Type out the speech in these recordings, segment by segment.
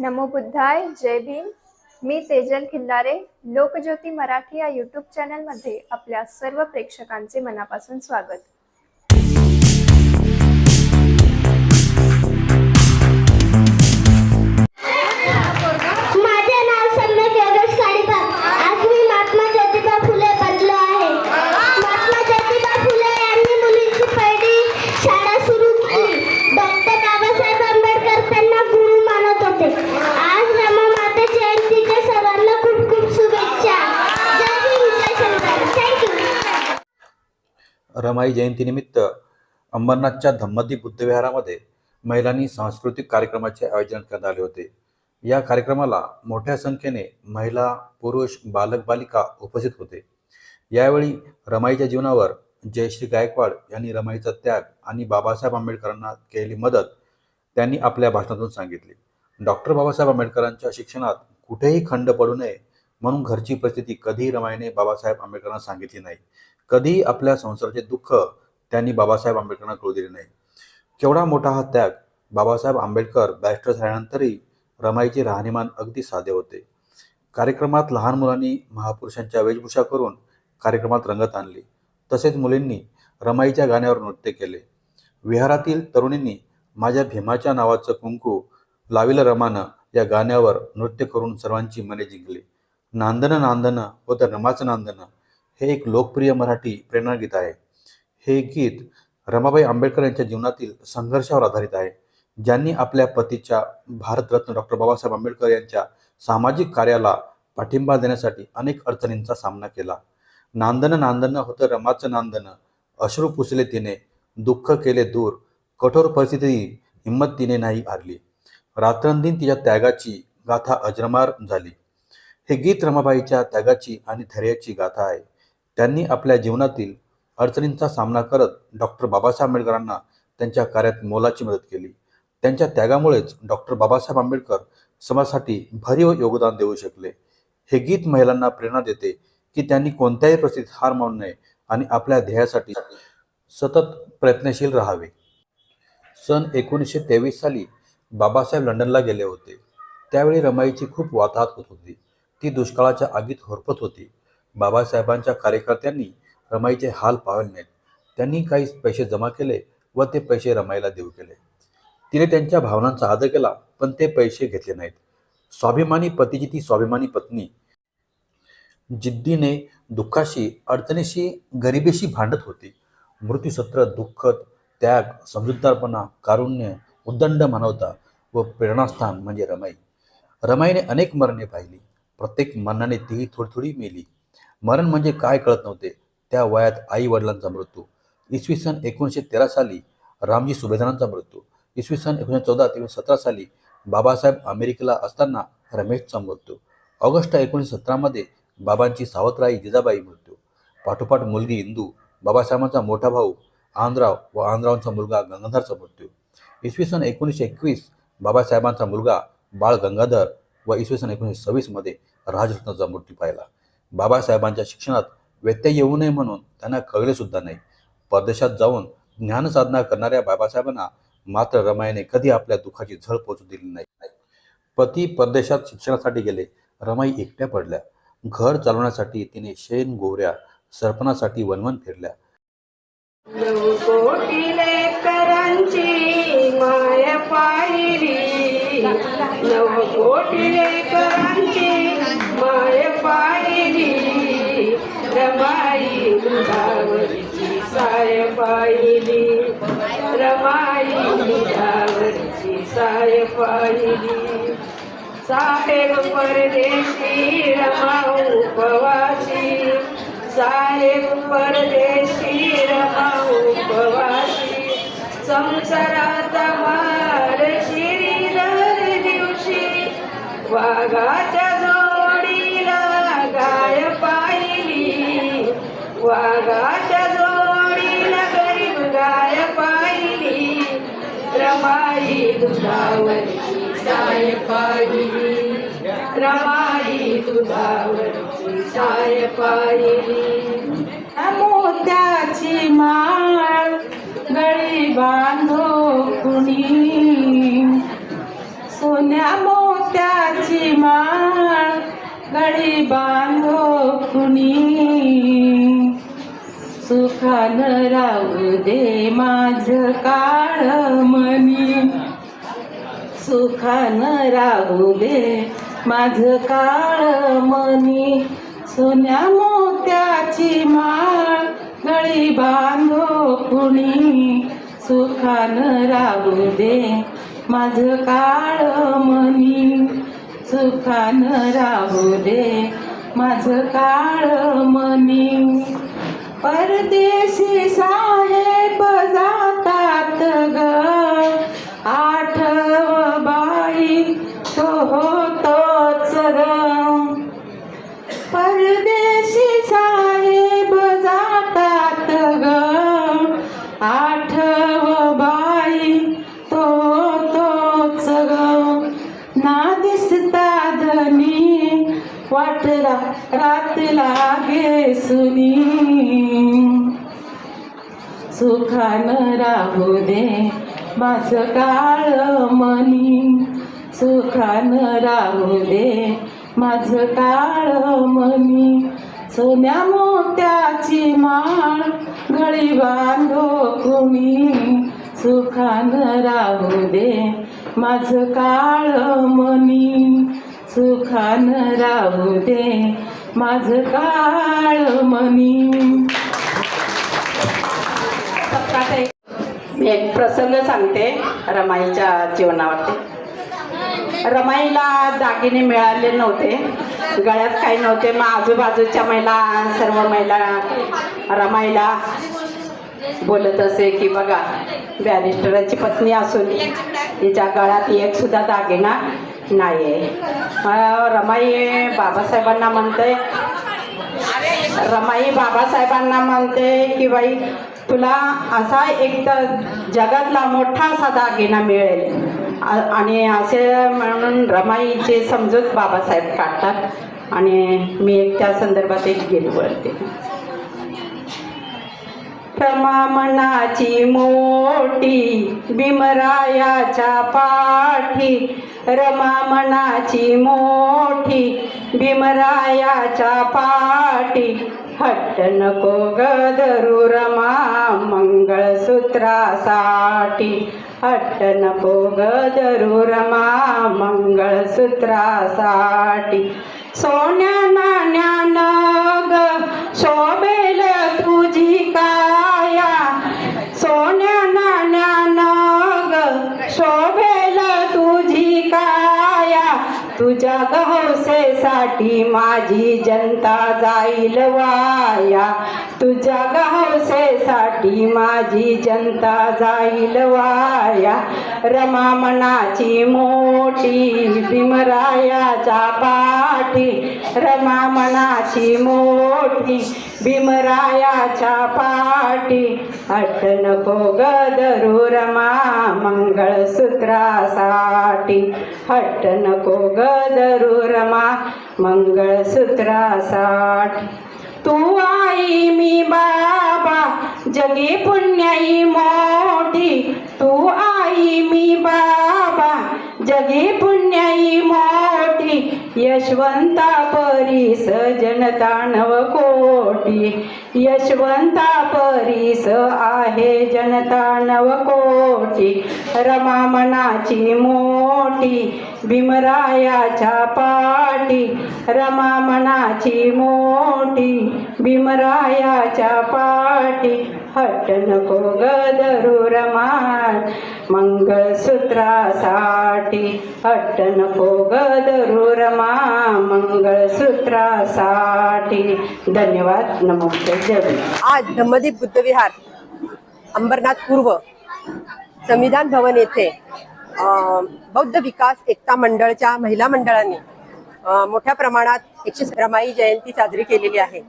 नमो बुद्धाय जय भीम. मी तेजल खिल्लारे लोकज्योती मराठी या यूट्यूब चॅनलमध्ये आपल्या सर्व प्रेक्षकांचे मनापासून स्वागत माझे नाव सम्यक योगेश काळीबाग आज मी महात्मा ज्योतिबा फुले बनलो आहे महात्मा ज्योतिबा फुले यांनी मुलींची पहिली शाळा सुरू केली डॉक्टर बाबासाहेब आंबेडकर त्यांना गुरु मानत होते आज रमा माते जयंतीच्या सर्वांना खूप खूप शुभेच्छा जय भीम जय शंकर थँक्यू रमाई जयंतीनिमित्त अंबरनाथच्या धम्मदी बुद्धविहारामध्ये महिलांनी सांस्कृतिक कार्यक्रमाचे आयोजन करण्यात आले होते. या कार्यक्रमाला मोठ्या संख्येने महिला पुरुष बालक बालिका उपस्थित होते. यावेळी रमाईच्या जीवनावर जयश्री गायकवाड यांनी रमाईचा त्याग आणि बाबासाहेब आंबेडकरांना केलेली मदत त्यांनी आपल्या भाषणातून सांगितली. डॉक्टर बाबासाहेब आंबेडकरांच्या शिक्षणात कुठेही खंड पडू नये म्हणून घरची परिस्थिती कधीही रमाईने बाबासाहेब आंबेडकरांना सांगितली नाही. कधीही आपल्या संसाराचे दुःख त्यांनी बाबासाहेब आंबेडकरांना कळू दिले नाही. केवढा मोठा हा त्याग बाबासाहेब आंबेडकर बॅरिस्टर झाल्यानंतरही रमाईचे राहणीमान अगदी साधे होते. कार्यक्रमात लहान मुलांनी महापुरुषांच्या वेशभूषा करून कार्यक्रमात रंगत आणली. तसेच मुलींनी रमाईच्या गाण्यावर नृत्य केले. विहारातील तरुणींनी माझ्या भीमाच्या नावाचं कुंकू लाविलं रमानं या गाण्यावर नृत्य करून सर्वांची मने जिंकली. नांदनं नांदनं होतं रमाचं नांदनं हे एक लोकप्रिय मराठी प्रेरणागीत आहे. हे गीत रमाबाई आंबेडकर यांच्या जीवनातील संघर्षावर आधारित आहे. ज्यांनी आपल्या पतीच्या भारतरत्न डॉक्टर बाबासाहेब आंबेडकर यांच्या सामाजिक कार्याला पाठिंबा देण्यासाठी अनेक अडचणींचा सामना केला. नांदन नांदन होतं रमाचं नांदन अश्रू पुसले तिने दुःख केले दूर. कठोर परिस्थिती हिंमत तिने नाही हारली. रात्रंदिन तिच्या त्यागाची गाथा अजरमार झाली. हे गीत रमाबाईच्या त्यागाची आणि धैर्याची गाथा आहे. त्यांनी आपल्या जीवनातील अडचणींचा सामना करत डॉक्टर बाबासाहेब आंबेडकरांना त्यांच्या कार्यात मोलाची मदत केली. त्यांच्या त्यागामुळेच डॉक्टर बाबासाहेब आंबेडकर समाजासाठी भरीव योगदान देऊ शकले. हे गीत महिलांना प्रेरणा देते की त्यांनी कोणत्याही परिस्थितीत हार मानू नये आणि आपल्या ध्येयासाठी सतत प्रयत्नशील राहावे. सन एकोणीसशे तेवीस साली बाबासाहेब लंडनला गेले होते. त्यावेळी रमाईची खूप वाताहत होत होती. ती दुष्काळाच्या आगीत होरपत होती. बाबासाहेबांच्या कार्यकर्त्यांनी रमाईचे हाल पावले नाहीत. त्यांनी काही पैसे जमा केले व ते पैसे रमाईला देऊ केले. तिने त्यांच्या भावनांचा आदर केला पण ते पैसे घेतले नाहीत. स्वाभिमानी पतीची ती स्वाभिमानी पत्नी जिद्दीने दुःखाशी अडचणीशी गरिबीशी भांडत होती. मृत्यूसत्र दुःख त्याग समजूतदारपणा कारुण्य उद्दंड मानवता व प्रेरणास्थान म्हणजे रमाई. रमाईने अनेक मरणे पाहिली. प्रत्येक मरणाने तीही थोडी थोडी मेली. मरण म्हणजे काय कळत नव्हते. त्या वयात आई वडिलांचा मृत्यू. इसवी सन एकोणीसशे तेरा साली रामजी सुभेदारांचा मृत्यू. इसवी सन एकोणीसशे चौदा ते सतरा साली बाबासाहेब अमेरिकेला असताना रमेशचा मृत्यू. ऑगस्ट एकोणीसशे सतरामध्ये बाबांची सावत्राई जिजाबाई मृत्यू. पाठोपाठ मुलगी इंदू बाबासाहेबांचा मोठा भाऊ आंध्राव व आंध्रावांचा मुलगा गंगाधरचा मृत्यू. इसवी सन एकोणीसशे एकवीस बाबासाहेबांचा मुलगा बाळ गंगाधर व इसवी सन एकोणीसशे सव्वीसमध्ये राजरत्नाचा मृत्यू पाहिला. बाबासाहेबांच्या शिक्षणात व्यत्यय येऊ नये म्हणून त्यांना कळले सुद्धा नाही. परदेशात जाऊन ज्ञानसाधना करणाऱ्या बाबासाहेबांना मात्र रमाईने कधी आपल्या दुःखाची झळ पोचू दिली नाही. पती परदेशात शिक्षणासाठी गेले रमाई एकट्या पडल्या. घर चालवण्यासाठी तिने शेण गोऱ्या सरपणासाठी वनवन फिरल्या. माय पाहिली रमाई दुधावरची साय पाहिली रमाई दुधावरची साय पाहिली साहेब परदेशी रमा उपवासी साहेब परदेशी रमा उपवासी संसारात मार श्रीधर दिवशी वाघाच्या वाघाच्या जोडीला गरीब गाय पाहिली. रमाई दुधावरची साय पाहिली. रमाई दुधावरची साय पाहिली. मोत्याची माळ गळी बांधो कुणी. सोन्या मोत्याची माळ गळी बांधो कुणी. सुखान राहू दे माझ काळ मनी. सुखान राहू दे माझ काळ मनी. सोन्या मोत्याची माळ गळी बांधो कुणी. सुखान राहू दे माझ काळ मनी. सुखान राहू दे माझ काळ परदेशी सा सुखान राहू दे. माझ काळ मनी सुखान राहू दे. माझ काळ मनी सोन्या मोत्याची माळ गळी बांधो कुणी. सुखान राहू दे. माझ काळ मनी सुखान राहू दे. माझ काळ मनी मी एक प्रसंग सांगते रमाईच्या जीवनावरती. रमाईला दागिने मिळाले नव्हते. गळ्यात काही नव्हते. मग आजूबाजूच्या महिला सर्व महिला रमाईला बोलत असे की बघा बॅरिस्टराची पत्नी असून तिच्या गळ्यात एक सुद्धा दागिना नाही आहे रमाई बाबासाहेबांना म्हणते रमाई बाबासाहेबांना म्हणते की बाई तुला असा एक तर जगातला मोठा असा दागिना मिळेल. आणि असे म्हणून रमाईचे समजूत बाबासाहेब काढतात. आणि मी एक त्या संदर्भात एक गीत बोलते रमा मनाची मोठी भीमरायाच्या पाठी रमा मनाची मोठी भीमरायाच्या पाठी हट्ट नको गदरू रमा मंगळसूत्रासाठी. हट्ट नको गदरू रमा मंगळसूत्रासाठी. सोन्या नाण्यान ग शोभेल गहौसेसाठी माझी जनता जाईल वाया? तुझ्या गावसेसाठी माझी जनता जाईल वाया. रमा मनाची मोठी भीमरायाच्या पाठी. रमा मनाची मोठी भीमरायाच्या पाठी. अट नको गदरू रमा मंगळसूत्रासाठी. हट नको गदरू रमा मंगळसूत्रासाठी. तू आई मी बाबा जगी पुण्याई मोठी. तू आई मी बाबा जगी पुण्याई मोठी यशवंता परीस जनता नव कोटी. यशवंता परीस आहे जनता नव कोटी. रमा मनाची मोठी भीमरायाच्या पाठी. रमा मनाची मोठी भीमरायाच्या पाठी. हट नको गदरू रमा मंगळसूत्रासाठी हट नको गदरू रमा मंगळसूत्रासाठी धन्यवाद. नमस्ते जय आज धम्मदीप बुद्धविहार अंबरनाथ पूर्व संविधान भवन येथे बौद्ध विकास एकता मंडळच्या महिला मंडळाने मोठ्या प्रमाणात एकशे रमाई जयंती साजरी केलेली आहे.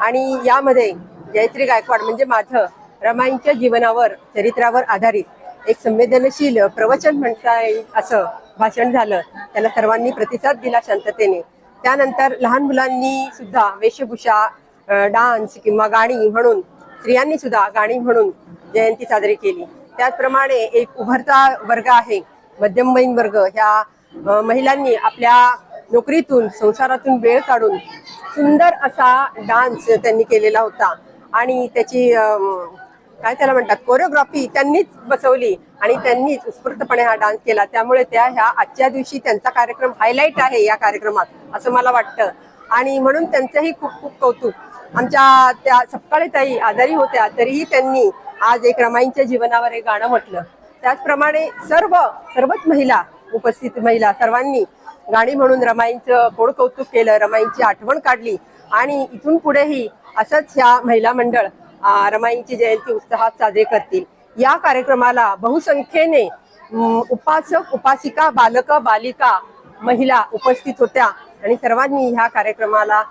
आणि यामध्ये जयश्री गायकवाड म्हणजे माझं रमाईंच्या जीवनावर चरित्रावर आधारित एक संवेदनशील प्रवचन म्हणता येईल असं भाषण झालं. त्याला सर्वांनी प्रतिसाद दिला शांततेने. त्यानंतर लहान मुलांनी सुद्धा वेशभूषा डान्स किंवा गाणी म्हणून स्त्रियांनी सुद्धा गाणी म्हणून जयंती साजरी केली. त्याचप्रमाणे एक उभरता वर्ग आहे मध्यमवयीन वर्ग. ह्या महिलांनी आपल्या नोकरीतून संसारातून वेळ काढून सुंदर असा डान्स त्यांनी केलेला होता. आणि त्याची काय त्याला म्हणतात कोरिओग्राफी त्यांनीच बसवली आणि त्यांनीच उत्स्फूर्तपणे हा डान्स केला. त्यामुळे त्या ह्या आजच्या दिवशी त्यांचा कार्यक्रम हायलाईट आहे या कार्यक्रमात असं मला वाटतं. आणि म्हणून त्यांचंही खूप खूप कौतुक. आमच्या त्या सपकाळे ताई आजारी होत्या तरीही त्यांनी आज एक रमाईंच्या जीवनावर एक गाणं म्हटलं. त्याचप्रमाणे सर्व सर्वच महिला उपस्थित महिला सर्वांनी गाणी म्हणून रमाईंचं कोड कौतुक केलं रमाईंची आठवण काढली. आणि इथून पुढेही असंच ह्या महिला मंडळ रमाईंची जयंती उत्साहात साजरे करतील. या कार्यक्रमाला बहुसंख्येने उपासक उपासिका बालक बालिका महिला उपस्थित होत्या आणि सर्वांनी ह्या कार्यक्रमाला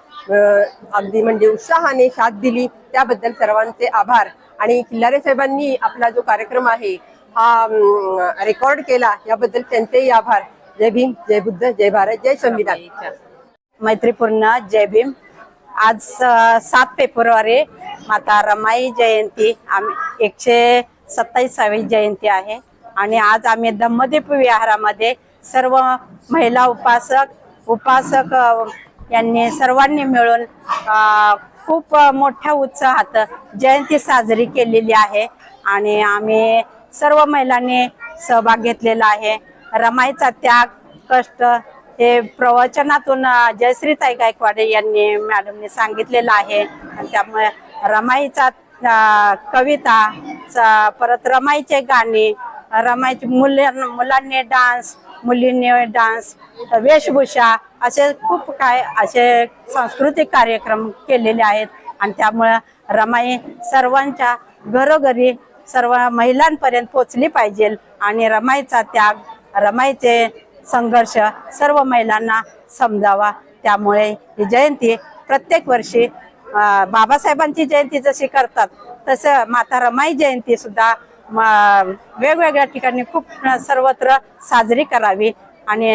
अगदी म्हणजे उत्साहाने साथ दिली. त्याबद्दल सर्वांचे आभार. आणि किल्लारे साहेबांनी आपला जो कार्यक्रम आहे हा रेकॉर्ड केला याबद्दल त्यांचेही आभार. जय भीम जय बुद्ध जय भारत जय संविधान. मैत्रीपूर्ण जय भीम. आज सात फेब्रुवारी माता रमाई जयंती. आम्ही एकशे सत्तावीसावी जयंती आहे. आणि आज आम्ही धम्मदीप विहारामध्ये सर्व महिला उपासक उपासक यांनी सर्वांनी मिळून खूप मोठ्या उत्साहात जयंती साजरी केलेली आहे. आणि आम्ही सर्व महिलांनी सहभाग घेतलेला आहे. रमाईचा त्याग कष्ट हे प्रवचनातून जयश्रीताई गायकवाडे यांनी मॅडमने सांगितलेलं आहे. आणि त्यामुळे रमाईचा कविता परत रमाईचे गाणे रमाईची मुलं मुलांनी डान्स मुलींनी डान्स वेशभूषा असे खूप काय असे सांस्कृतिक कार्यक्रम केलेले आहेत. आणि त्यामुळं रमाई सर्वांच्या घरोघरी सर्व महिलांपर्यंत पोचली पाहिजे. आणि रमाईचा त्याग रमाईचे संघर्ष सर्व महिलांना समजावा. त्यामुळे ही जयंती प्रत्येक वर्षी बाबासाहेबांची जयंती जशी करतात तसं माता रमाई जयंती सुद्धा वेगवेगळ्या ठिकाणी खूप सर्वत्र साजरी करावी. आणि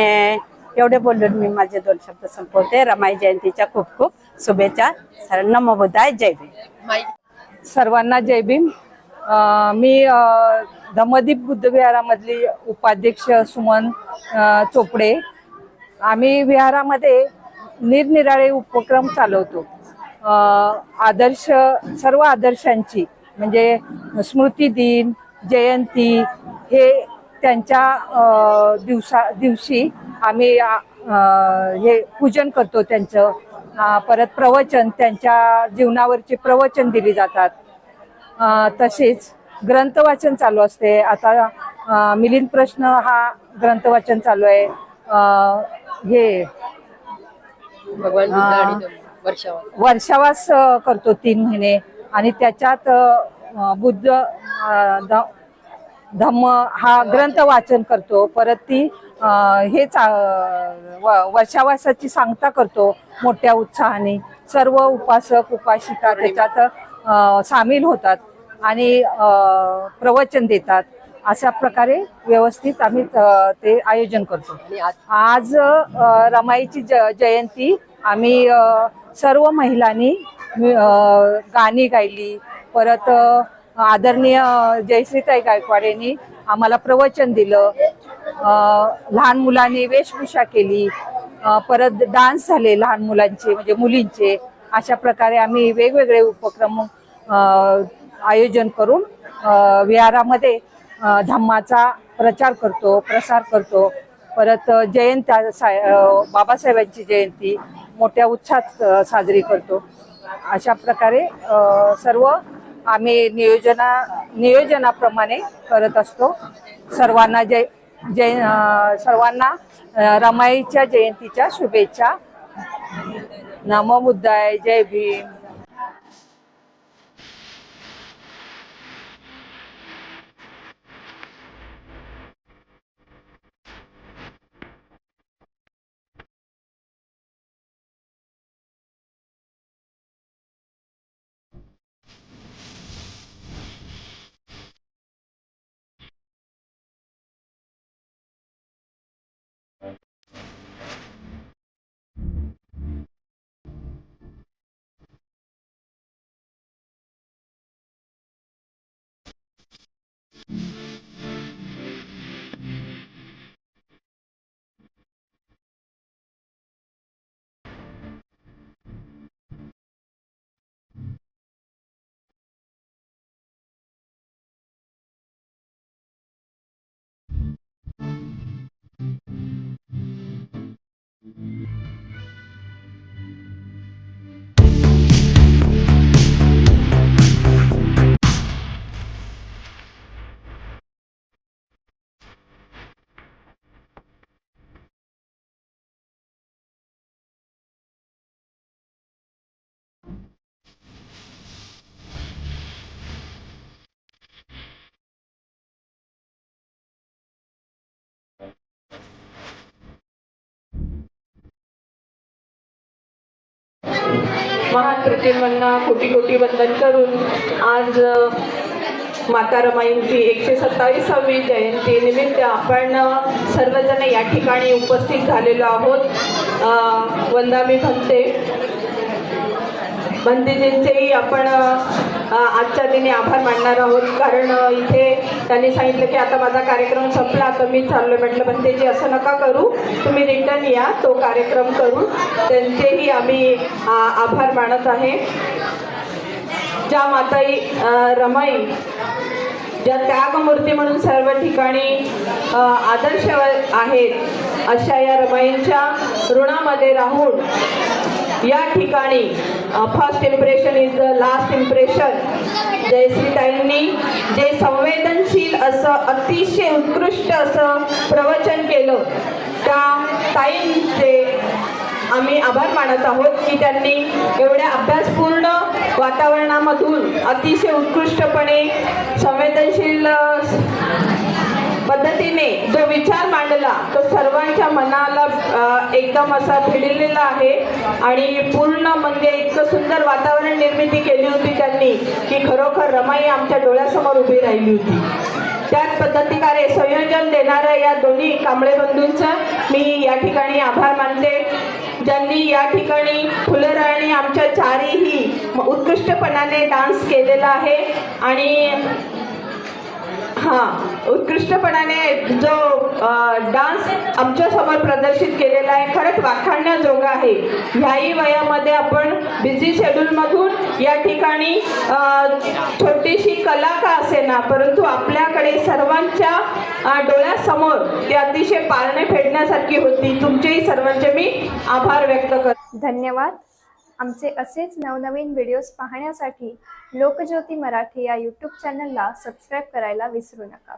एवढे बोलून मी माझे दोन शब्द संपवते. रमाई जयंतीच्या खूप खूप शुभेच्छा. सर नमो बुद्धाय जय भीम. सर्वांना जय भीम. मी धम्मदीप बुद्धविहारामधली उपाध्यक्ष सुमन चोपडे. आम्ही विहारामध्ये निरनिराळे उपक्रम चालवतो. आदर्श सर्व आदर्शांची म्हणजे स्मृती दिन जयंती हे त्यांच्या दिवसा दिवशी आम्ही हे पूजन करतो त्यांचं. परत प्रवचन त्यांच्या जीवनावरचे प्रवचन दिली जातात. तसेच ग्रंथ वाचन चालू असते. आता मिलिंद प्रश्न हा ग्रंथ वाचन चालू आहे. हे भगवान हा. वर्षावास. करतो तीन महिने. आणि त्याच्यात बुद्ध धम्म हा ग्रंथ वाचन करतो. परत ती व- वर्षावासाची सांगता करतो मोठ्या उत्साहाने. सर्व उपासक उपासिका त्याच्यात सामील होतात. आणि प्रवचन देतात. अशा प्रकारे व्यवस्थित आम्ही ते आयोजन करतो. आज रमाईची ज जयंती. आम्ही सर्व महिलांनी गाणी गायली. परत आदरणीय जयश्रीताई गायकवाडेंनी आम्हाला प्रवचन दिलं. लहान मुलांनी वेशभूषा केली. परत डान्स झाले लहान मुलांचे म्हणजे मुलींचे. अशा प्रकारे आम्ही वेगवेगळे उपक्रम आयोजन करून विहारामध्ये धम्माचा प्रचार करतो प्रसार करतो. परत जयंत्या सा- बाबासाहेबांची जयंती मोठ्या उत्साहात साजरी करतो. अशा प्रकारे सर्व आम्ही नियोजना नियोजनाप्रमाणे करत असतो. सर्वांना जय जय सर्वांना रमाईच्या जयंतीच्या शुभेच्छा. नमो बुद्धाय जय भीम. महान प्रतिमांना कोटी कोटी वंदन करून आज माता रमाईंची एकशे सत्तावीसावी जयंती निमित्त आपण सर्वजण या ठिकाणी उपस्थित झालेलो आहोत. वंदा मी म्हणते बंदीजींचेही आपण आजच्या दिनी आभार मानणार आहोत. कारण इथे त्यांनी सांगितलं की आता माझा कार्यक्रम संपला आता मी चाललो म्हटलं पण ते जे असं नका करू. तुम्ही रिटर्न या. तो कार्यक्रम करू. त्यांचेही आम्ही आभार मानत आहे. ज्या माताई रमाई ज्या त्यागमूर्ती म्हणून सर्व ठिकाणी आदर्श आहेत अशा या रमाईंच्या ऋणामध्ये राहून या ठिकाणी first impression is the last impression जयश्रीताईंनी जे संवेदनशील असं अतिशय उत्कृष्ट असं प्रवचन केलं त्या ताईंचे आम्ही आभार मानत आहोत की त्यांनी एवढ्या अभ्यासपूर्ण वातावरणामधून अतिशय उत्कृष्टपणे संवेदनशील अ, जो विचार मांडला तो सर्वांच्या मनाला एकदम असा भिडलेला आहे. आणि पूर्ण म्हणजे इतकं सुंदर वातावरण निर्मिती केली होती त्यांनी की खरोखर रमाई आमच्या डोळ्यासमोर उभी राहिली होती. त्याच पद्धतीकारे संयोजन देणाऱ्या या दोन्ही कांबळे बंधूंचं मी या ठिकाणी आभार मानते. ज्यांनी या ठिकाणी फुलराणी आमच्या चारीही उत्कृष्टपणाने डान्स केलेला आहे. आणि हां उत्कृष्टपणाने जो डान्स आमच्यासमोर प्रदर्शित केलेला आहे खरंच वाखाणण्याजोगा आहे. ह्याही वयामध्ये आपण बिझी शेड्यूलमधून या ठिकाणी छोटीशी कला का असेना परंतु आपल्याकडे सर्वांच्या डोळ्यासमोर ती अतिशय पारणे फेडण्यासारखी होती. तुमचेही सर्वांचे मी आभार व्यक्त करते. धन्यवाद. आमचे असेच नवनवीन व्हिडिओज पाहण्यासाठी लोकज्योती मराठी या यूट्यूब चॅनलला सबस्क्राईब करायला विसरू नका.